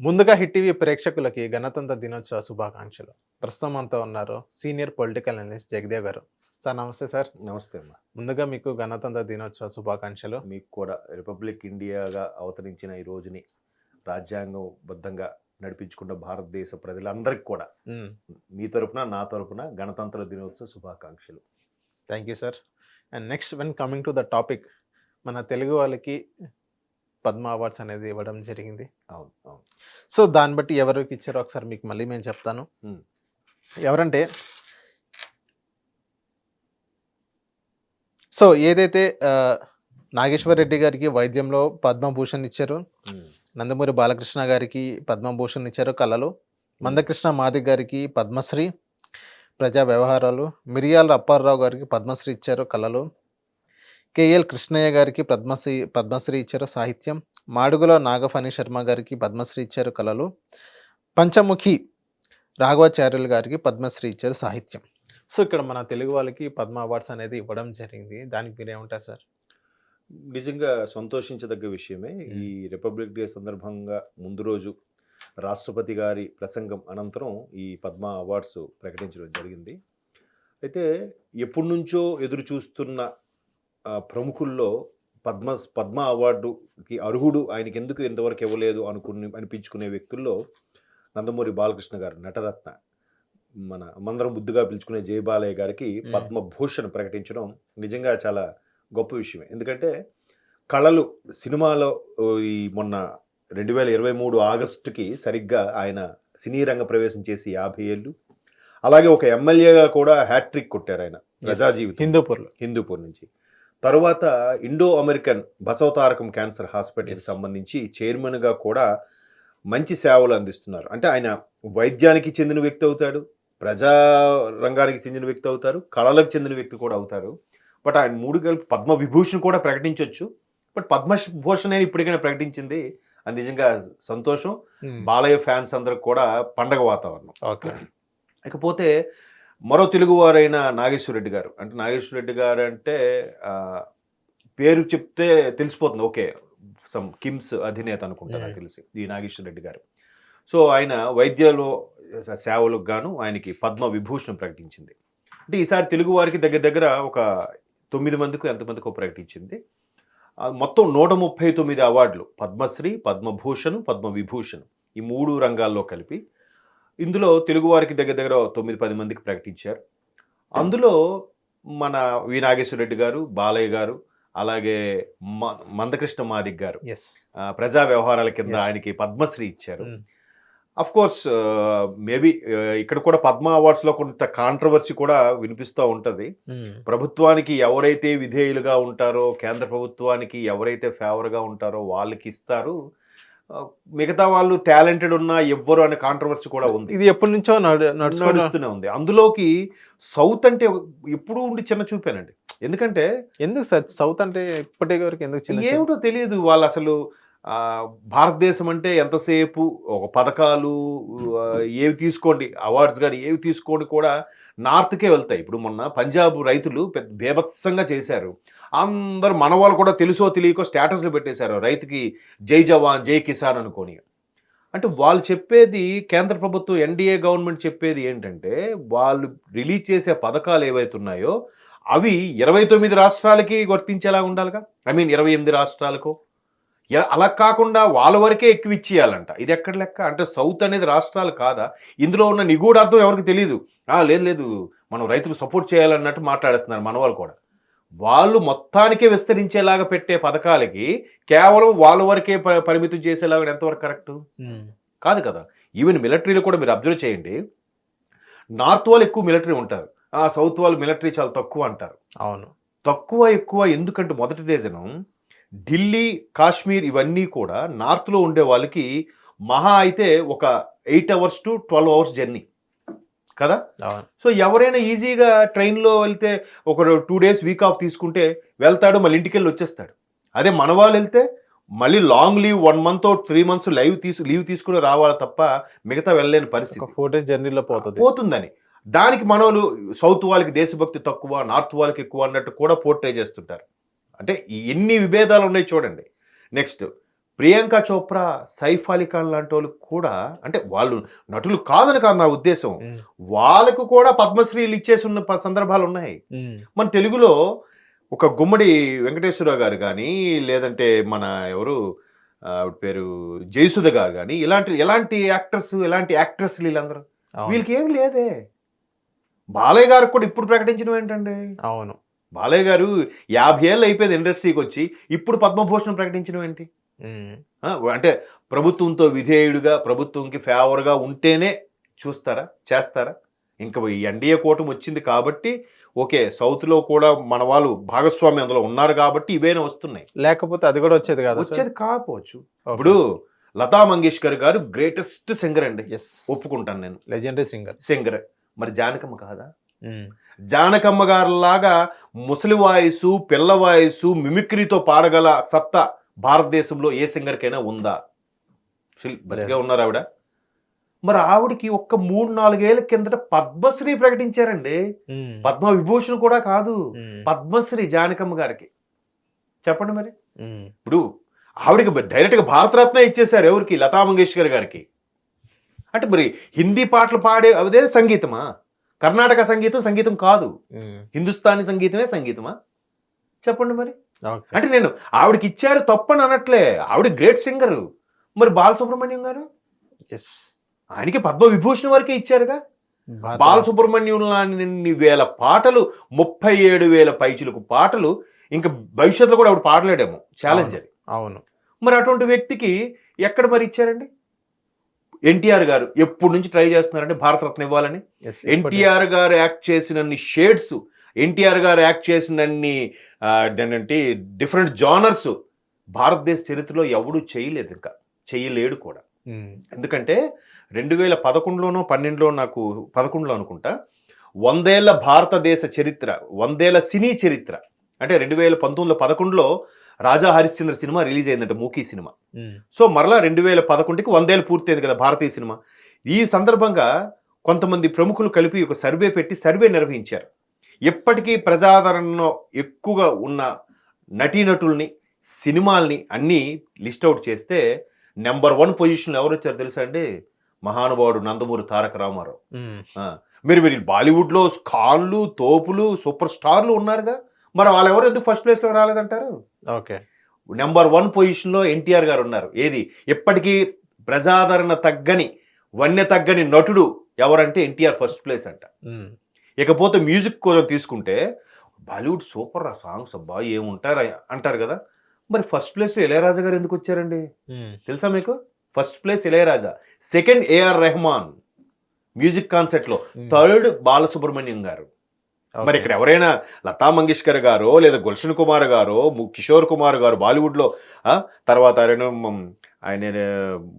ముందుగా hit TV ప్రేక్షకులకి గణతంత్ర దినోత్సవ శుభాకాంక్షలు. ప్రస్తుతం మనతో ఉన్నారు సీనియర్ పొలిటికల్ అనలిస్ట్ జగదేవ్ గారు. సార్ నమస్తే సార్. నమస్తే అమ్మా. ముందుగా మీకు గణతంత్ర దినోత్సవ శుభాకాంక్షలు. మీకు కూడా రిపబ్లిక్ ఇండియాగా అవతరించిన ఈ రోజుని రాజ్యాంగబద్ధంగా నడిపించుకున్న భారతదేశ ప్రజలందరికీ కూడా. మీ తరపున నా తరపున గణతంత్ర దినోత్సవ శుభాకాంక్షలు. Thank you sir. And next when coming to the topic మన తెలుగు వాళ్ళకి పద్మ అవార్డ్స్ అనేది ఇవ్వడం జరిగింది. అవును అవును. సో దాన్ని బట్టి ఎవరికి ఇచ్చారో ఒకసారి మీకు మళ్ళీ నేను చెప్తాను. ఎవరంటే సో ఏదైతే నాగేశ్వర్ రెడ్డి గారికి వైద్యంలో పద్మభూషణ్ ఇచ్చారు నందమూరి బాలకృష్ణ గారికి పద్మభూషణ్ ఇచ్చారు కళలు మందకృష్ణ మాదిక్ గారికి పద్మశ్రీ ప్రజా వ్యవహారాలు మిరియాల అప్పారావు గారికి పద్మశ్రీ ఇచ్చారు కళలు కేఎల్ కృష్ణయ్య గారికి పద్మశ్రీ పద్మశ్రీ ఇచ్చారు సాహిత్యం. మాడుగుల నాగఫణి శర్మ గారికి పద్మశ్రీ ఇచ్చారు కళలు. పంచముఖి రాఘవాచార్యులు గారికి పద్మశ్రీ ఇచ్చారు సాహిత్యం. సో ఇక్కడ మన తెలుగు వాళ్ళకి పద్మ అవార్డ్స్ అనేది ఇవ్వడం జరిగింది. దానికి మీరేమంటారు సార్? నిజంగా సంతోషించదగ్గ విషయమే ఈ రిపబ్లిక్ డే సందర్భంగా ముందు రోజు రాష్ట్రపతి గారి ప్రసంగం అనంతరం ఈ పద్మ అవార్డ్స్ ప్రకటించడం జరిగింది. అయితే ఎప్పటి నుంచో ఎదురు చూస్తున్న ప్రముఖుల్లో పద్మ పద్మ అవార్డుకి అర్హుడు ఆయనకి ఎందుకు ఇంతవరకు ఇవ్వలేదు అనుకుని అనిపించుకునే వ్యక్తుల్లో నందమూరి బాలకృష్ణ గారు నటరత్న. మన మందరం బుద్ధిగా పిలుచుకునే జయబాలయ్య గారికి. పద్మభూషణ్ ప్రకటించడం నిజంగా చాలా గొప్ప విషయమే. ఎందుకంటే కళలు సినిమాలో ఈ మొన్న రెండు వేల ఇరవై మూడు ఆగస్టుకి సరిగ్గా ఆయన సినీ రంగ ప్రవేశం చేసి యాభై ఏళ్ళు. అలాగే ఒక ఎమ్మెల్యేగా కూడా హ్యాట్రిక్ కొట్టారు ఆయన ప్రజా జీవితం హిందూపూర్లో. హిందూపూర్ నుంచి. తరువాత ఇండో అమెరికన్ బసవతారకం క్యాన్సర్ హాస్పిటల్కి. సంబంధించి చైర్మన్గా కూడా మంచి సేవలు అందిస్తున్నారు. అంటే ఆయన వైద్యానికి చెందిన వ్యక్తి అవుతాడు ప్రజా రంగానికి చెందిన వ్యక్తి అవుతారు కళలకు చెందిన వ్యక్తి కూడా అవుతారు. బట్ ఆయన మూడు కలిపి పద్మ విభూషణ్ కూడా ప్రకటించవచ్చు బట్ పద్మభూషణ్ అని ఇప్పటికైనా ప్రకటించింది. అది నిజంగా సంతోషం. బాలయ్య ఫ్యాన్స్ అందరికి కూడా పండగ వాతావరణం. ఓకే ఇకపోతే మరో తెలుగువారైన నాగేశ్వరరెడ్డి గారు. అంటే నాగేశ్వరరెడ్డి గారు అంటే పేరు చెప్తే తెలిసిపోతుంది. ఓకే సమ్ కిమ్స్ అధినేత అనుకుంటా నాకు Hmm. తెలిసి ఈ నాగేశ్వరరెడ్డి గారు. సో ఆయన వైద్యలో సేవలకు గాను ఆయనకి పద్మ విభూషణ్ ప్రకటించింది. అంటే ఈసారి తెలుగు వారికి దగ్గర దగ్గర ఒక తొమ్మిది మందికి ఎంతమందికో ప్రకటించింది. మొత్తం నూట ముప్పై తొమ్మిది అవార్డులు. పద్మశ్రీ పద్మభూషణ్ పద్మ విభూషణ్ ఈ మూడు రంగాల్లో కలిపి ఇందులో తెలుగు వారికి దగ్గర దగ్గర తొమ్మిది పది మందికి ప్రకటించారు. అందులో మన వి. నాగేశ్వర రెడ్డి గారు బాలయ్య గారు అలాగే మ- మందకృష్ణ మాదిక్ గారు. ప్రజా వ్యవహారాల కింద. ఆయనకి పద్మశ్రీ ఇచ్చారు. అఫ్ కోర్స్ మేబీ ఇక్కడ కూడా పద్మ అవార్డ్స్లో కొంత కాంట్రవర్సీ కూడా వినిపిస్తూ ఉంటది. ప్రభుత్వానికి ఎవరైతే విధేయులుగా ఉంటారో కేంద్ర ప్రభుత్వానికి ఎవరైతే ఫేవర్గా ఉంటారో వాళ్ళకి ఇస్తారు. మిగతా వాళ్ళు టాలెంటెడ్ ఉన్నా ఎవ్వరు అనే కాంట్రవర్సీ కూడా ఉంది. ఇది ఎప్పటి నుంచో నడుస్తూనే ఉంది. అందులోకి సౌత్ అంటే ఎప్పుడూ ఉండి చిన్న చూపానండి. ఎందుకంటే ఎందుకు సార్? సౌత్ అంటే ఇప్పటి వరకు ఎందుకు? ఏమిటో తెలియదు. వాళ్ళు అసలు భారతదేశం అంటే ఎంతసేపు ఒక పథకాలు ఏవి తీసుకోండి అవార్డ్స్ కానీ ఏవి తీసుకోండి కూడా నార్త్కే వెళ్తాయి. ఇప్పుడు మొన్న పంజాబ్ రైతులు పెద్ద బేభత్సంగా చేశారు. అందరు మన వాళ్ళు కూడా తెలుసో తెలియకో స్టేటస్లు పెట్టేశారు రైతుకి జై జవాన్ జై కిసాన్ అనుకోని. అంటే వాళ్ళు చెప్పేది కేంద్ర ప్రభుత్వం ఎన్డీఏ గవర్నమెంట్ చెప్పేది ఏంటంటే వాళ్ళు రిలీజ్ చేసే పథకాలు ఏవైతే ఉన్నాయో అవి ఇరవై తొమ్మిది రాష్ట్రాలకి వర్తించేలా ఉండాలిగా? ఐ మీన్ ఇరవై ఎనిమిది రాష్ట్రాలకు. అలా కాకుండా వాళ్ళ వరకే ఎక్కువ ఇచ్చేయాలంట. ఇది ఎక్కడ లెక్క? అంటే సౌత్ అనేది రాష్ట్రాలు కాదా? ఇందులో ఉన్న నిగూఢార్థం ఎవరికి తెలియదు ఆ, లేదు లేదు మనం రైతులకు సపోర్ట్ చేయాలన్నట్టు మాట్లాడుతున్నారు మన వాళ్ళు కూడా. వాళ్ళు మొత్తానికే విస్తరించేలాగా పెట్టే పథకాలకి కేవలం వాళ్ళ వరకే ప- పరిమితం చేసేలాగా ఎంతవరకు కరెక్ట్. కాదు కదా. ఈవెన్ మిలిటరీలో కూడా మీరు అబ్జర్వ్ చేయండి. నార్త్ వాళ్ళు ఎక్కువ మిలిటరీ ఉంటారు. ఆ సౌత్ వాళ్ళు మిలిటరీ చాలా తక్కువ అంటారు. అవును. తక్కువ ఎక్కువ ఎందుకంటే మొదటి రీజను ఢిల్లీ కాశ్మీర్ ఇవన్నీ కూడా నార్త్లో ఉండే వాళ్ళకి మహా అయితే ఒక eight hours to twelve hours journey. కదా? సో ఎవరైనా ఈజీగా ట్రైన్లో వెళ్తే ఒక టూ డేస్ వీక్ ఆఫ్ తీసుకుంటే వెళ్తాడు మళ్ళీ ఇంటికి వెళ్ళి వచ్చేస్తాడు. అదే మన వాళ్ళు వెళ్తే మళ్ళీ long leave one month three months live తీసు లీవ్ తీసుకుని రావాలి తప్ప మిగతా వెళ్ళలేని పరిస్థితి. ఫోర్ డేస్ జర్నీలో పోతుంది. పోతుందని. దానికి మనోళ్ళు సౌత్ వాళ్ళకి దేశభక్తి తక్కువ నార్త్ వాళ్ళకి ఎక్కువ అన్నట్టు కూడా పోర్ట్రే చేస్తుంటారు. అంటే ఎన్ని విభేదాలు ఉన్నాయి చూడండి. నెక్స్ట్ ప్రియాంక చోప్రా సైఫ్ అలీ ఖాన్ లాంటి వాళ్ళు కూడా అంటే వాళ్ళు నటులు కాదని కాదు నా ఉద్దేశం. వాళ్ళకు కూడా పద్మశ్రీలు ఇచ్చేసి ఉన్న సందర్భాలు ఉన్నాయి. మన తెలుగులో ఒక గుమ్మడి వెంకటేశ్వరరావు గారు కానీ లేదంటే మన ఎవరు ఆవిడ పేరు జయసుధ గారు కానీ ఇలాంటి ఎలాంటి యాక్టర్స్ ఎలాంటి యాక్ట్రెస్లు వీళ్ళందరూ? వీళ్ళకి ఏం లేదే. బాలయ్య గారికి కూడా ఇప్పుడు ప్రకటించడం ఏంటండి? అవును. బాలయ్య గారు యాభై ఏళ్ళు అయిపోయింది ఇండస్ట్రీకి వచ్చి ఇప్పుడు పద్మభూషణం ప్రకటించడం ఏంటి? అంటే ప్రభుత్వంతో విధేయుడుగా ప్రభుత్వంకి ఫేవర్గా ఉంటేనే చూస్తారా? చేస్తారా? ఇంకా ఈ ఎన్డీఏ కూటమి వచ్చింది కాబట్టి ఓకే సౌత్లో కూడా మన వాళ్ళు భాగస్వామి అందులో ఉన్నారు కాబట్టి ఇవేనా వస్తున్నాయి. లేకపోతే అది కూడా వచ్చేది కాదు వచ్చేది కాకపోవచ్చు. ఇప్పుడు లతా మంగేష్కర్ గారు గ్రేటెస్ట్ సింగర్ అండి. ఒప్పుకుంటాను నేను. లెజెండరీ సింగర్ సింగర్ మరి జానకమ్మ కాదా? జానకమ్మ గారిలాగా ముసలి వాయిసు పిల్ల వాయిసు మిమిక్రీతో పాడగల సత్తా భారతదేశంలో ఏ సింగర్కైనా ఉందా? బతికే ఉన్నారు ఆవిడ. మరి ఆవిడకి ఒక్క మూడు నాలుగేళ్ళ కిందట పద్మశ్రీ ప్రకటించారండి. పద్మ విభూషణ్ కూడా కాదు. పద్మశ్రీ జానకమ్మ గారికి. చెప్పండి మరి. ఇప్పుడు ఆవిడకి డైరెక్ట్గా భారతరత్న ఇచ్చేశారు ఎవరికి? లతా మంగేష్కర్ గారికి. అంటే మరి హిందీ పాటలు పాడే అదే సంగీతమా? కర్ణాటక సంగీతం సంగీతం కాదు. హిందుస్థానీ సంగీతమే సంగీతమా? చెప్పండి మరి. అంటే నేను ఆవిడకి ఇచ్చారు తప్పని అనట్లే. ఆవిడ గ్రేట్ సింగర్. మరి బాలసుబ్రహ్మణ్యం గారు? ఆయనకి పద్మ విభూషణ్ వరకే ఇచ్చారుగా? బాలసుబ్రహ్మణ్యం లాంటి వేల పాటలు ముప్పై ఏడు వేల పైచులకు పాటలు ఇంకా భవిష్యత్తులో కూడా ఆవిడ పాడలేడేమో. ఛాలెంజ్ అది అవును. మరి అటువంటి వ్యక్తికి ఎక్కడ మరి ఇచ్చారండి? ఎన్టీఆర్ గారు ఎప్పటి నుంచి ట్రై చేస్తున్నారంటే భారతరత్న ఇవ్వాలని? ఎన్టీఆర్ గారు యాక్ట్ చేసినన్ని షేడ్స్ ఎన్టీఆర్ గారు యాక్ట్ చేసినన్ని ఏంటంటే డిఫరెంట్ జానర్స్ భారతదేశ చరిత్రలో ఎవడూ చేయలేదు ఇంకా చేయలేడు కూడా. ఎందుకంటే రెండు వేల పదకొండులోనో పన్నెండులో నాకు పదకొండులో అనుకుంటా వందేళ్ళ భారతదేశ చరిత్ర వందేళ్ళ సినీ చరిత్ర అంటే రెండు వేల పంతొమ్మిదిలో పదకొండులో రాజా హరిశ్చంద్ర సినిమా రిలీజ్ అయిందంట మూకీ సినిమా. సో మరలా రెండు వేల పదకొండుకి వందేళ్ళు పూర్తయింది కదా భారతీయ సినిమా. ఈ సందర్భంగా కొంతమంది ప్రముఖులు కలిపి ఒక సర్వే పెట్టి సర్వే నిర్వహించారు. ఎప్పటికీ ప్రజాదరణలో ఎక్కువగా ఉన్న నటీనటుల్ని సినిమాల్ని అన్నీ లిస్ట్ అవుట్ చేస్తే నెంబర్ వన్ పొజిషన్లో ఎవరు వచ్చారు తెలుసా అండి? మహానుభావుడు నందమూరి తారక రామారావు. మీరు మీరు బాలీవుడ్లో ఖాన్లు తోపులు సూపర్ స్టార్లు ఉన్నారుగా. మరి వాళ్ళు ఎవరు ఎందుకు ఫస్ట్ ప్లేస్లో రాలేదంటారు? ఓకే. నెంబర్ వన్ పొజిషన్లో ఎన్టీఆర్ గారు ఉన్నారు. ఏది? ఎప్పటికీ ప్రజాదరణ తగ్గని వన్య తగ్గని నటుడు ఎవరంటే ఎన్టీఆర్ ఫస్ట్ ప్లేస్ అంట. ఇకపోతే మ్యూజిక్ కూడా తీసుకుంటే బాలీవుడ్ సూపర్ ఆ సాంగ్స్ అబ్బా ఏముంటారు అంటారు కదా. మరి ఫస్ట్ ప్లేస్లో ఇళయరాజా గారు ఎందుకు వచ్చారండి? తెలుసా మీకు? First place Ilaiyaraaja. Second A R Rahman music కాన్సెప్ట్లో. థర్డ్ బాలసుబ్రహ్మణ్యం గారు. మరి. ఇక్కడ ఎవరైనా లతా మంగేష్కర్ గారో లేదా గుల్షన్ కుమార్ గారో కిషోర్ కుమార్ గారు బాలీవుడ్లో తర్వాత ఆయన ఆయన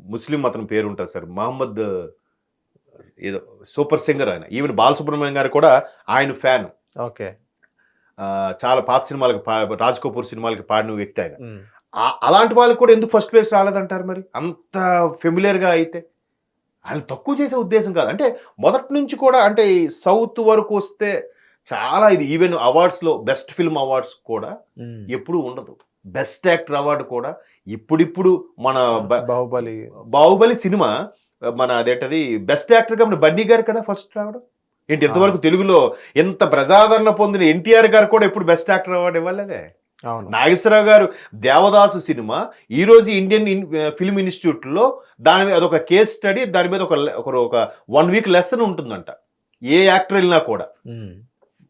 ముస్లిం అతని పేరు ఉంటుంది సార్ మహమ్మద్ ఏదో సూపర్ సింగర్ ఆయన. ఈవెన్ బాలసుబ్రహ్మణ్యం గారు కూడా ఆయన ఫ్యాన్. ఓకే. చాలా పాత సినిమాలకు రాజ్ కపూర్ సినిమాలకి పాడిన వ్యక్తి ఆయన. అలాంటి వాళ్ళకి కూడా ఎందుకు ఫస్ట్ ప్లేస్ రాలేదంటారు మరి? అంత ఫెమిలియర్గా అయితే. ఆయన తక్కువ చేసే ఉద్దేశం కాదు. అంటే మొదటి నుంచి కూడా అంటే సౌత్ వరకు వస్తే చాలా ఇది. ఈవెన్ అవార్డ్స్లో బెస్ట్ ఫిల్మ్ అవార్డ్స్ కూడా. ఎప్పుడూ ఉండదు. బెస్ట్ యాక్టర్ అవార్డు కూడా ఇప్పుడిప్పుడు మన బాహుబలి. బాహుబలి సినిమా మన అదేంటది? బెస్ట్ యాక్టర్గా మన బన్నీ గారు కదా ఫస్ట్ రావడం? ఏంటి ఎంతవరకు తెలుగులో ఎంత ప్రజాదరణ పొందిన ఎన్టీఆర్ గారు కూడా ఎప్పుడు బెస్ట్ యాక్టర్ అవార్డు ఇవ్వలేదే? నాగేశ్వరరావు గారు దేవదాసు సినిమా ఈ రోజు ఇండియన్ ఫిల్మ్ ఇన్స్టిట్యూట్లో దాని మీద అదొక కేస్ స్టడీ దాని మీద ఒక ఒక- వన్ వీక్ లెసన్ ఉంటుందంట. ఏ యాక్టర్ వెళ్ళినా కూడా.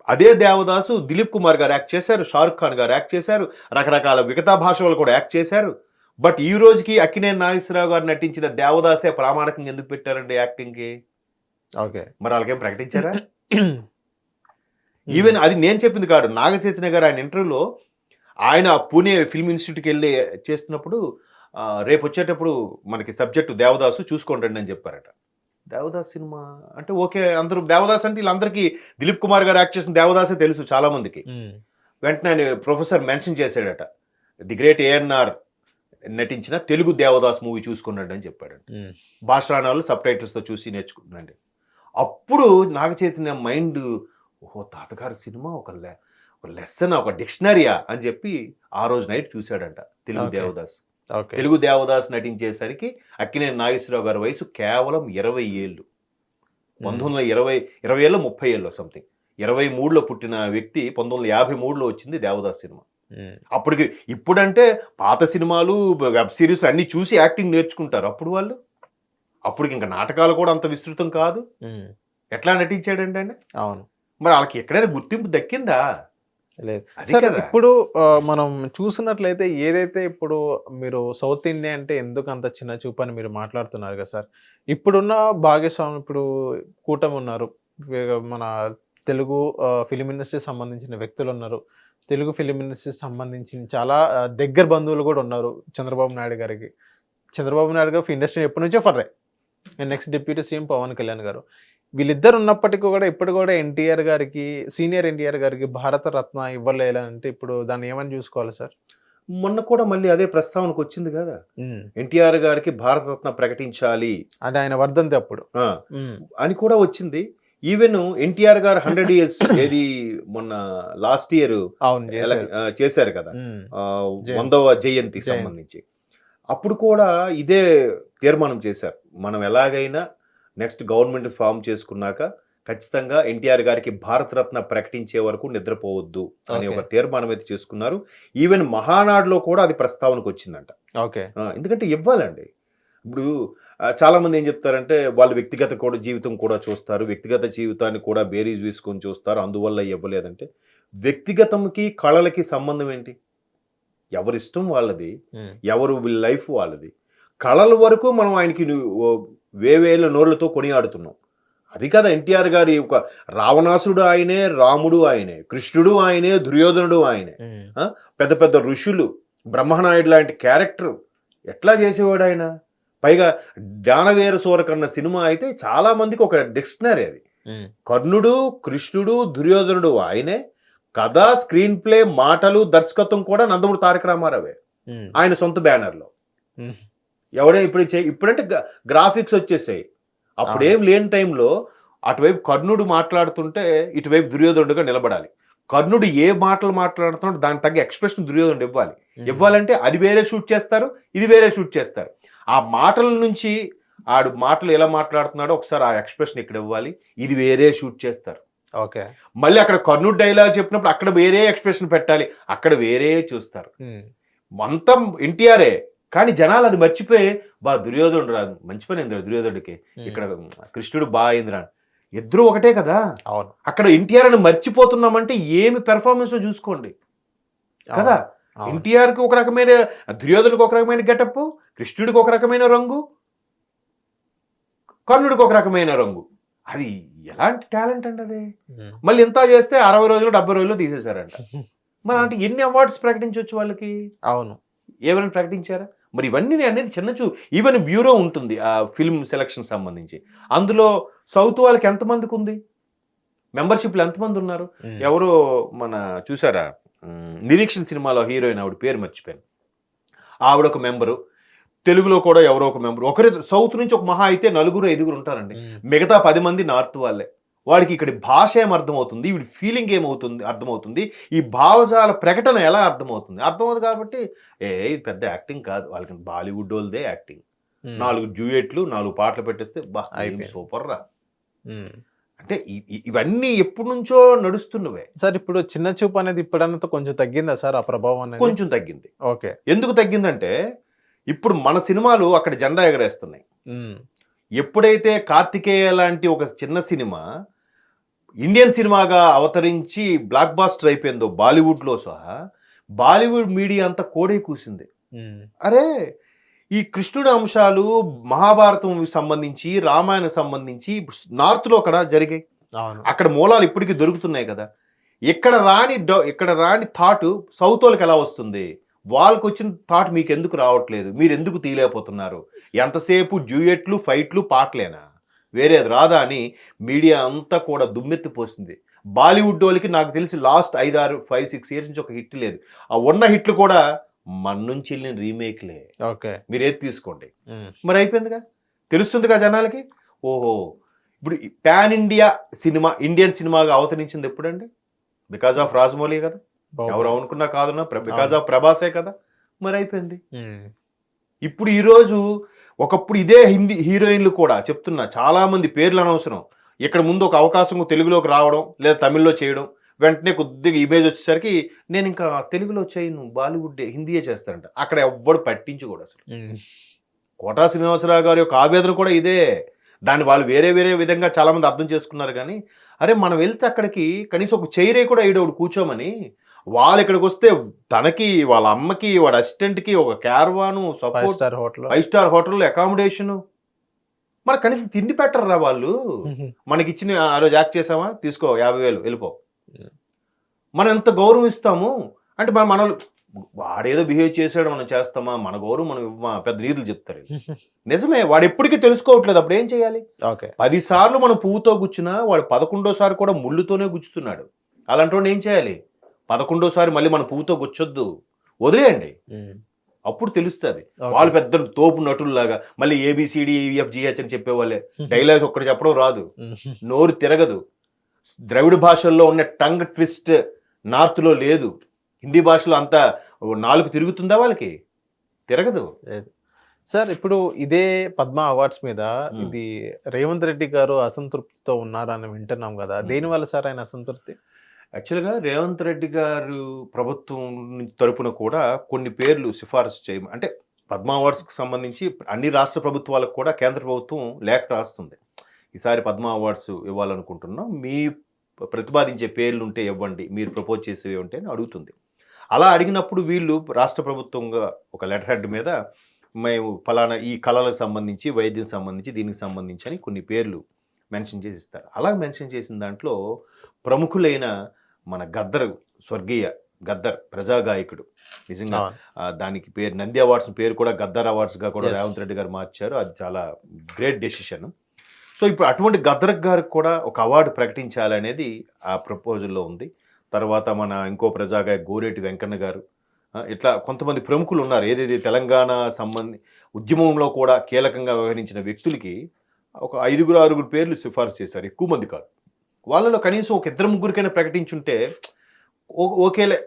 అదే దేవదాసు దిలీప్ కుమార్ గారు యాక్ట్ చేశారు షారుఖ్ ఖాన్ గారు యాక్ట్ చేశారు రకరకాల మిగతా భాష వాళ్ళు కూడా యాక్ట్ చేశారు. బట్ ఈ రోజుకి అక్కినేని నాగేశ్వరరావు గారు నటించిన దేవదాసే ప్రామాణికంగా ఎందుకు పెట్టారండి యాక్టింగ్కి? ఓకే. మరి వాళ్ళకేం ప్రకటించారా? ఈవెన్ అది నేను చెప్పింది కాదు. నాగ చైతన్య గారు ఆయన ఇంటర్వ్యూలో ఆయన పూణే ఫిల్మ్ ఇన్స్టిట్యూట్కి వెళ్ళి చేస్తున్నప్పుడు రేపు వచ్చేటప్పుడు మనకి సబ్జెక్టు దేవదాసు చూసుకోండి అని చెప్పారట. దేవదాస్ సినిమా అంటే ఓకే అందరూ దేవదాస్ అంటే వీళ్ళందరికీ దిలీప్ కుమార్ గారు యాక్ట్ చేసిన దేవదాసే తెలుసు చాలా మందికి ఉమ్, వెంటనే ఆయన ప్రొఫెసర్ మెన్షన్ చేశాడట. ది గ్రేట్ ఏఎన్ఆర్ నటించిన తెలుగు దేవదాస్ మూవీ చూసుకున్నాడు అని చెప్పాడు ఉమ్, భాషాణాలు సబ్ టైటిల్స్తో చూసి నేర్చుకున్నాండి అప్పుడు నాగ చైతన్య మైండ్ ఓహో తాతగారి సినిమా ఒక ఒక లెసన్ ఒక డిక్షనరీయా అని చెప్పి ఆ రోజు నైట్ చూశాడంట తెలుగు. దేవదాస్. తెలుగు దేవదాస్ నటించేసరికి అక్కినేని నాగేశ్వరరావు గారి వయసు కేవలం ఇరవై ఏళ్ళు. పంతొమ్మిది వందల ఇరవై ఇరవై ఏళ్ళు ముప్పై ఏళ్ళు సంథింగ్ ఇరవై మూడులో పుట్టిన వ్యక్తి పంతొమ్మిది వందల యాభై మూడులో వచ్చింది దేవదాస్ సినిమా. అప్పటికి ఇప్పుడంటే పాత సినిమాలు వెబ్ సిరీస్ అన్ని చూసి యాక్టింగ్ నేర్చుకుంటారు. అప్పుడు వాళ్ళు? అప్పటికి ఇంకా నాటకాలు కూడా అంత విస్తృతం కాదు. ఎట్లా నటించాడంటే అండి అవును. మరి వాళ్ళకి ఎక్కడైనా గుర్తింపు దక్కిందా? లేదు. సరే. ఇప్పుడు మనం చూసినట్లయితే ఏదైతే ఇప్పుడు మీరు సౌత్ ఇండియా అంటే ఎందుకు అంత చిన్న చూపు అని మీరు మాట్లాడుతున్నారు కదా సార్? ఇప్పుడున్న భాగస్వామి ఇప్పుడు కూటమి ఉన్నారు. మన తెలుగు ఫిలిం ఇండస్ట్రీ సంబంధించిన వ్యక్తులు ఉన్నారు. తెలుగు ఫిలిం ఇండస్ట్రీ సంబంధించిన చాలా దగ్గర బంధువులు కూడా ఉన్నారు చంద్రబాబు నాయుడు గారికి. చంద్రబాబు నాయుడు గారు ఇండస్ట్రీ ఎప్పటి నుంచో ఫర్రే. Next deputy CM Pawan Kalyan గారు. వీళ్ళిద్దరు ఉన్నప్పటికీ కూడా ఇప్పుడు కూడా ఎన్టీఆర్ గారికి సీనియర్ ఎన్టీఆర్ గారికి భారత రత్న ఇవ్వలేదంటే ఇప్పుడు దాన్ని ఏమని చూసుకోవాలి సార్? మొన్న కూడా మళ్ళీ అదే ప్రస్తావనకు వచ్చింది కదా. ఎన్టీఆర్ గారికి భారతరత్న ప్రకటించాలి. అది ఆయన వర్ధంతి అప్పుడు. అని కూడా వచ్చింది. ఈవెన్ ఎన్టీఆర్ గారు హండ్రెడ్ ఇయర్స్ ఏది మొన్న లాస్ట్ ఇయర్ చేశారు. కదా. వందవ జయంతి. సంబంధించి అప్పుడు కూడా ఇదే తీర్మానం చేశారు మనం ఎలాగైనా నెక్స్ట్ గవర్నమెంట్ ఫామ్ చేసుకున్నాక ఖచ్చితంగా ఎన్టీఆర్ గారికి భారతరత్న ప్రకటించే వరకు నిద్రపోవద్దు అనే. ఒక తీర్మానం అయితే చేసుకున్నారు ఈవెన్ మహానాడులో కూడా అది ప్రస్తావనకు వచ్చిందంట ఓకే ఎందుకంటే ఇవ్వాలండి ఇప్పుడు ఆ, చాలా మంది ఏం చెప్తారంటే వాళ్ళ వ్యక్తిగత కూడా జీవితం కూడా చూస్తారు వ్యక్తిగత జీవితాన్ని కూడా బేరీజ్ వేసుకొని చూస్తారు అందువల్ల ఇవ్వలేదంటే వ్యక్తిగతంకి కళలకి సంబంధం ఏంటి? ఎవరి ఇష్టం వాళ్ళది ఎవరు లైఫ్ వాళ్ళది. కళల వరకు మనం ఆయనకి ను- ఓ వేవేల నోళ్ళతో కొనియాడుతున్నాం. అది కదా ఎన్టీఆర్ గారి ఒక రావణాసుడు ఆయనే రాముడు ఆయనే కృష్ణుడు ఆయనే దుర్యోధనుడు ఆయనే. పెద్ద పెద్ద ఋషులు బ్రహ్మనాయుడు లాంటి క్యారెక్టర్ ఎట్లా చేసేవాడు ఆయన? పైగా దానవీర సూరకర్ణ సినిమా అయితే చాలా మందికి ఒక డిక్షనరీ అది. కర్ణుడు కృష్ణుడు దుర్యోధనుడు ఆయనే. కథ స్క్రీన్ ప్లే మాటలు దర్శకత్వం కూడా నందమూరి తారక రామారావే. ఆయన సొంత బ్యానర్లో. ఎవడే ఇప్పుడు ఇప్పుడంటే గ్రాఫిక్స్ వచ్చేసాయి. అప్పుడేం లేని టైంలో అటువైపు కర్ణుడు మాట్లాడుతుంటే ఇటువైపు దుర్యోధనుడుగా నిలబడాలి. కర్ణుడు ఏ మాటలు మాట్లాడుతున్నాడో దానికి తగ్గ ఎక్స్ప్రెషన్ దుర్యోధనుడు ఇవ్వాలి. ఇవ్వాలంటే అది వేరే షూట్ చేస్తారు ఇది వేరే షూట్ చేస్తారు. ఆ మాటల నుంచి ఆడు మాటలు ఎలా మాట్లాడుతున్నాడో ఒకసారి ఆ ఎక్స్ప్రెషన్ ఇక్కడ ఇవ్వాలి. ఇది వేరే షూట్ చేస్తారు. ఓకే. మళ్ళీ అక్కడ కర్ణుడు డైలాగ్ చెప్పినప్పుడు అక్కడ వేరే ఎక్స్ప్రెషన్ పెట్టాలి. అక్కడ వేరే చూస్తారు. మొత్తం ఎన్టీఆర్ఏ కానీ జనాలు అది మర్చిపోయి బా దుర్యోధనుడు రాదు. మంచి పని అయింది దుర్యోధనుడికి. ఇక్కడ కృష్ణుడు బా అయిందిరా. ఇద్దరు ఒకటే కదా? అవును. అక్కడ ఎన్టీఆర్ అని మర్చిపోతున్నామంటే ఏమి పెర్ఫార్మెన్స్ చూసుకోండి. కదా? అవును. ఎన్టీఆర్కి ఒక రకమైన దుర్యోధనుడికి ఒక రకమైన గెటప్. కృష్ణుడికి ఒక రకమైన రంగు కర్ణుడికి ఒక రకమైన రంగు. అది ఎలాంటి టాలెంట్ అండి అది? మళ్ళీ ఇంత చేస్తే అరవై రోజులు డెబ్బై రోజులు తీసేశారంట. మరి అంటే ఎన్ని అవార్డ్స్ ప్రకటించవచ్చు వాళ్ళకి? అవును. ఏమైనా ప్రకటించారా? మరి ఇవన్నీ నేను అనేది చిన్న చూ ఈవెన్ బ్యూరో ఉంటుంది ఆ ఫిల్మ్ సెలక్షన్ సంబంధించి. అందులో సౌత్ వాళ్ళకి ఎంతమందికి ఉంది? మెంబర్షిప్లు ఎంతమంది ఉన్నారు? ఎవరు మన చూసారా? నిరీక్షణ సినిమాలో హీరోయిన్ ఆవిడ పేరు మర్చిపోయాను. ఆవిడ ఒక మెంబరు. తెలుగులో కూడా ఎవరో ఒక మెంబర్. ఒకరి సౌత్ నుంచి ఒక మహా అయితే నలుగురు ఐదుగురు ఉంటారండి. మిగతా పది మంది నార్త్ వాళ్ళే. వాడికి ఇక్కడ భాష ఏం అర్థమవుతుంది? వీడి ఫీలింగ్ ఏమవుతుంది? అర్థమవుతుంది. ఈ భావజాల ప్రకటన ఎలా అర్థమవుతుంది? అర్థమవుతుంది కాబట్టి ఏ ఇది పెద్ద యాక్టింగ్ కాదు. వాళ్ళకి బాలీవుడ్ వాళ్ళదే యాక్టింగ్. నాలుగు డ్యూయెట్లు నాలుగు పాటలు పెట్టేస్తే బా. సూపర్ రా. అంటే ఇవన్నీ ఎప్పటి నుంచో నడుస్తున్నవే. సార్ ఇప్పుడు చిన్న చూపు అనేది ఇప్పుడన్నతో కొంచెం తగ్గిందా సార్ ఆ ప్రభావం అనేది? కొంచెం తగ్గింది. ఓకే. ఎందుకు తగ్గిందంటే ఇప్పుడు మన సినిమాలు అక్కడ జెండా ఎగరేస్తున్నాయి. ఎప్పుడైతే కార్తికేయ లాంటి ఒక చిన్న సినిమా ఇండియన్ సినిమాగా అవతరించి బ్లాక్ బాస్టర్ అయిపోయిందో బాలీవుడ్లో సహా బాలీవుడ్ మీడియా అంతా కోడే కూసింది. అరే ఈ కృష్ణుడి అంశాలు మహాభారతం సంబంధించి రామాయణం సంబంధించి నార్త్లో అక్కడ జరిగాయి. అక్కడ మూలాలు ఇప్పటికీ దొరుకుతున్నాయి కదా. ఇక్కడ రాని ఇక్కడ రాని థాట్ సౌత్ వాళ్ళకి ఎలా వస్తుంది? వాళ్ళకి వచ్చిన థాట్ మీకు ఎందుకు రావట్లేదు? మీరు ఎందుకు తీయలేకపోతున్నారు? ఎంతసేపు డ్యూయెట్లు ఫైట్లు పాటలేనా? వేరేది రాదా అని మీడియా అంతా కూడా దుమ్మెత్తిపోసింది బాలీవుడ్ వాళ్ళకి నాకు తెలిసి లాస్ట్ ఐదారు ఫైవ్ సిక్స్ ఇయర్స్ నుంచి ఒక హిట్ లేదు. ఆ ఉన్న హిట్లు కూడా మన నుంచి వెళ్ళిన రీమేక్లే. ఓకే. మీరు ఏది తీసుకోండి. మరి అయిపోయిందిగా? తెలుస్తుందిగా జనాలకి? ఓహో! ఇప్పుడు పాన్ ఇండియా సినిమా ఇండియన్ సినిమాగా అవతరించింది ఎప్పుడండి? బికాజ్ ఆఫ్ రాజమౌళి కదా. ఎవరు అనుకున్నా కాదున్నా బికాజ్ ఆఫ్ ప్రభాసే కదా. మరి అయిపోయింది ఇప్పుడు ఈరోజు ఒకప్పుడు ఇదే హిందీ హీరోయిన్లు కూడా చెప్తున్నా చాలా మంది పేర్లు అనవసరం. ఇక్కడ ముందు ఒక అవకాశం తెలుగులోకి రావడం లేదా తమిళ్ళో చేయడం వెంటనే కొద్దిగా ఇమేజ్ వచ్చేసరికి నేను ఇంకా తెలుగులో చేయను బాలీవుడ్ హిందీయే చేస్తానంట అక్కడ ఎవ్వడు పట్టించుకోడు అసలు. కోటా శ్రీనివాసరావు గారి యొక్క ఆవేదన కూడా ఇదే. దాన్ని వాళ్ళు వేరే వేరే విధంగా చాలా మంది అర్థం చేసుకున్నారు కానీ అరే మనం వెళ్తే అక్కడికి కనీసం ఒక చైరే కూడా ఈడోడు కూర్చోమని వాళ్ళు ఇక్కడికి వస్తే తనకి వాళ్ళ అమ్మకి వాడి అసిస్టెంట్కి ఒక caravan five star hotel. Five star hotel accommodation మరి కనీసం తిండి పెట్టరురా వాళ్ళు. మనకి ఇచ్చిన ఆ రోజు యాక్ట్ చేసామా తీసుకో యాభై వేలు వెళ్ళిపో. మనం ఎంత గౌరవం ఇస్తాము అంటే మన మన వాడేదో బిహేవ్ చేసాడు మనం చేస్తామా? మన గౌరవం మనం ఇవ్వమా? పెద్ద నీతులు చెప్తారు నిజమే వాడు ఎప్పటికీ తెలుసుకోవట్లేదు. అప్పుడు ఏం చేయాలి? ఓకే. పది సార్లు మనం పువ్వుతో గుచ్చినా వాడు పదకొండోసారి కూడా ముళ్ళుతోనే గుచ్చుతున్నాడు అలాంటి ఏం చేయాలి? పదకొండోసారి మళ్ళీ మన పువ్వుతో గుచ్చొద్దు వదిలేయండి. అప్పుడు తెలుస్తుంది. వాళ్ళు పెద్ద తోపు నటుల్లాగా మళ్ళీ ఏబిసిడి ఈఎఫ్జిహెచ్ అని చెప్పేవాళ్ళే. డైలాగ్స్ ఒక్కటి చెప్పడం రాదు. నోరు తిరగదు. ద్రవిడ భాషల్లో ఉన్న టంగ్ ట్విస్ట్ నార్త్లో లేదు. హిందీ భాషలో అంత నాలుగు తిరుగుతుందా వాళ్ళకి? తిరగదు. సార్ ఇప్పుడు ఇదే పద్మ అవార్డ్స్ మీద. ఇది రేవంత్ రెడ్డి గారు అసంతృప్తితో ఉన్నారని వింటున్నాం కదా. దేని వల్ల సార్ ఆయన అసంతృప్తి? యాక్చువల్గా రేవంత్ రెడ్డి గారు ప్రభుత్వం తరపున కూడా కొన్ని పేర్లు సిఫారసు చేయమ అంటే పద్మ అవార్డ్స్కి సంబంధించి అన్ని రాష్ట్ర ప్రభుత్వాలకు కూడా కేంద్ర ప్రభుత్వం లేఖ రాస్తుంది. ఈసారి పద్మ అవార్డ్స్ ఇవ్వాలనుకుంటున్నాం. మీ ప్రతిపాదించే పేర్లు ఉంటే ఇవ్వండి మీరు ప్రపోజ్ చేసేవి ఉంటే అని అడుగుతుంది. అలా అడిగినప్పుడు వీళ్ళు రాష్ట్ర ప్రభుత్వంగా ఒక లెటర్ హెడ్ మీద మేము ఫలానా ఈ కళలకు సంబంధించి వైద్యం సంబంధించి దీనికి సంబంధించి అని కొన్ని పేర్లు మెన్షన్ చేసి ఇస్తారు. అలా మెన్షన్ చేసిన దాంట్లో ప్రముఖులైన మన గద్దర్ స్వర్గీయ గద్దర్ ప్రజాగాయకుడు. నిజంగా దానికి పేరు నంది అవార్డ్స్ పేరు కూడా గద్దర్ అవార్డ్స్గా కూడా. రేవంత్ రెడ్డి గారు మార్చారు. అది చాలా గ్రేట్ డెసిషన్. సో ఇప్పుడు అటువంటి గద్దర్ గారికి కూడా ఒక అవార్డు ప్రకటించాలనేది ఆ ప్రపోజల్లో ఉంది. తర్వాత మన ఇంకో ప్రజాగాయ గోరేటి వెంకన్న గారు ఇట్లా కొంతమంది ప్రముఖులు ఉన్నారు. ఏదైతే తెలంగాణ సంబంధి ఉద్యమంలో కూడా కీలకంగా వ్యవహరించిన వ్యక్తులకి ఒక ఐదుగురు ఆరుగురు పేర్లు సిఫారసు చేశారు. ఎక్కువ మంది కాదు. వాళ్ళలో కనీసం ఒక ఇద్దరు ముగ్గురికైనా ప్రకటించుంటే ఓ- ఓకేలే.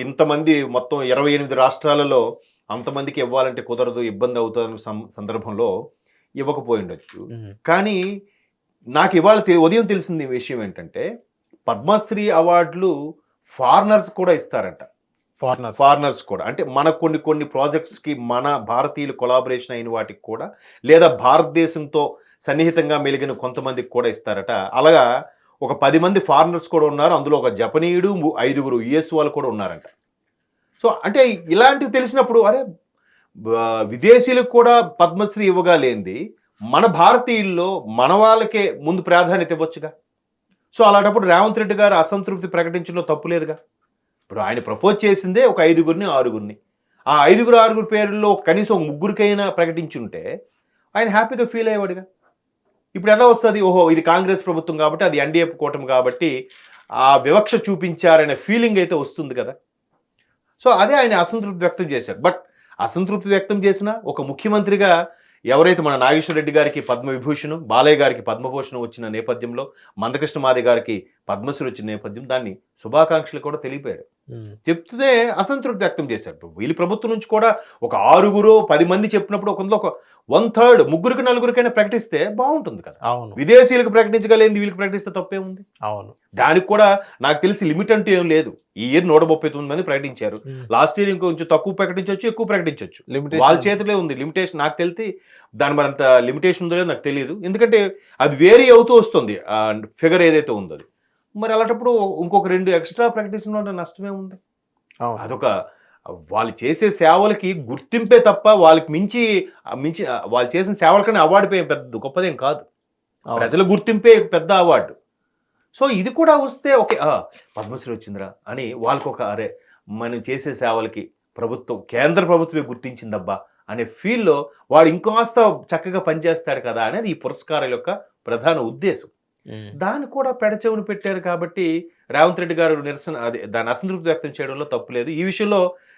ఇంతమంది మొత్తం ఇరవై ఎనిమిది రాష్ట్రాలలో అంతమందికి ఇవ్వాలంటే కుదరదు ఇబ్బంది అవుతుందన్న సం- సందర్భంలో ఇవ్వకపోయి ఉండొచ్చు. కానీ నాకు ఇవాళ ఉదయం తెలిసింది విషయం ఏంటంటే పద్మశ్రీ అవార్డులు ఫారినర్స్ కూడా ఇస్తారంట. ఫారినర్ ఫారినర్స్ కూడా. అంటే మన కొన్ని కొన్ని ప్రాజెక్ట్స్కి మన భారతీయులు కొలాబరేషన్ అయిన వాటికి కూడా లేదా భారతదేశంతో సన్నిహితంగా మెలిగిన కొంతమందికి కూడా ఇస్తారట. అలాగా ఒక పది మంది ఫారినర్స్ కూడా ఉన్నారు. అందులో ఒక జపనీయుడు ము- ఐదుగురు యుఎస్ వాళ్ళు కూడా ఉన్నారంట. సో అంటే ఇలాంటివి తెలిసినప్పుడు అరే విదేశీయులకు కూడా పద్మశ్రీ ఇవ్వగా లేనిది మన భారతీయుల్లో మన వాళ్ళకే ముందు ప్రాధాన్యత ఇవ్వచ్చుగా. సో అలాంటప్పుడు రేవంత్ రెడ్డి గారు అసంతృప్తి ప్రకటించడంలో తప్పు లేదుగా. ఇప్పుడు ఆయన ప్రపోజ్ చేసిందే ఒక ఐదుగురిని ఆరుగురిని. ఆ ఐదుగురు ఆరుగురు పేర్లలో కనీసం ముగ్గురికైనా ప్రకటించుంటే ఆయన హ్యాపీగా ఫీల్ అయ్యేవాడుగా. ఇప్పుడు ఎలా వస్తుంది? ఓహో ఇది కాంగ్రెస్ ప్రభుత్వం కాబట్టి అది ఎన్డీఏ కూటమి కాబట్టి ఆ వివక్ష చూపించారనే ఫీలింగ్ అయితే వస్తుంది కదా. సో అదే ఆయన అసంతృప్తి వ్యక్తం చేశారు. బట్ అసంతృప్తి వ్యక్తం చేసిన ఒక ముఖ్యమంత్రిగా ఎవరైతే మన నాగేశ్వర రెడ్డి గారికి పద్మవిభూషణం బాలయ్య గారికి పద్మభూషణం వచ్చిన నేపథ్యంలో మందకృష్ణ మాది గారికి పద్మశ్రీ వచ్చిన నేపథ్యం దాన్ని శుభాకాంక్షలు కూడా తెలిపాడు చెప్తే అసంతృప్తి వ్యక్తం చేశారు. వీళ్ళ ప్రభుత్వం నుంచి కూడా ఒక ఆరుగురు పది మంది చెప్పినప్పుడు ఒక వన్ థర్డ్ ముగ్గురికి నలుగురికైనా ప్రకటిస్తే బాగుంటుంది కదా. అవును. విదేశీయులకు ప్రకటించగలేంది వీళ్ళకి ప్రకటిస్తే తప్పేముంది? అవును. దానికి కూడా నాకు తెలిసి లిమిట్ అంటూ ఏం లేదు. ఈ ఇయర్ నూట ముప్పై తొమ్మిది మంది ప్రకటించారు. లాస్ట్ ఇయర్ ఇంకొంచెం తక్కువ ప్రకటించవచ్చు ఎక్కువ ప్రకటించవచ్చు. Limitation. వాళ్ళ చేతిలో ఉంది. లిమిటేషన్ నాకు తెలిసి దాని మరంత లిమిటేషన్ ఉందో లేదో నాకు తెలియదు. ఎందుకంటే అది వేరీ అవుతూ వస్తుంది. ఫిగర్ ఏదైతే ఉందో అది. మరి అలాంటప్పుడు ఇంకొక రెండు ఎక్స్ట్రా ప్రకటించడం నష్టమే ఉంది. అదొక వాళ్ళు చేసే సేవలకి గుర్తింపే తప్ప వాళ్ళకి మించి మించి వాళ్ళు చేసిన సేవలకనే అవార్డు పే పెద్ద గొప్పదేం కాదు. ప్రజల గుర్తింపే పెద్ద అవార్డు సో ఇది కూడా వస్తే ఓకే పద్మశ్రీ వచ్చిందిరా అని వాళ్ళకి ఒక అరే మనం చేసే సేవలకి ప్రభుత్వం కేంద్ర ప్రభుత్వమే గుర్తించిందబ్బా అనే ఫీల్లో వాడు ఇంకాస్త చక్కగా పనిచేస్తాడు కదా అనేది ఈ పురస్కారాల యొక్క ప్రధాన ఉద్దేశం. దాన్ని కూడా పెడచెవును పెట్టారు కాబట్టి రేవంత్ రెడ్డి గారు నిరసన అదే దాని అసంతృప్తి వ్యక్తం చేయడంలో తప్పు లేదు ఈ విషయంలో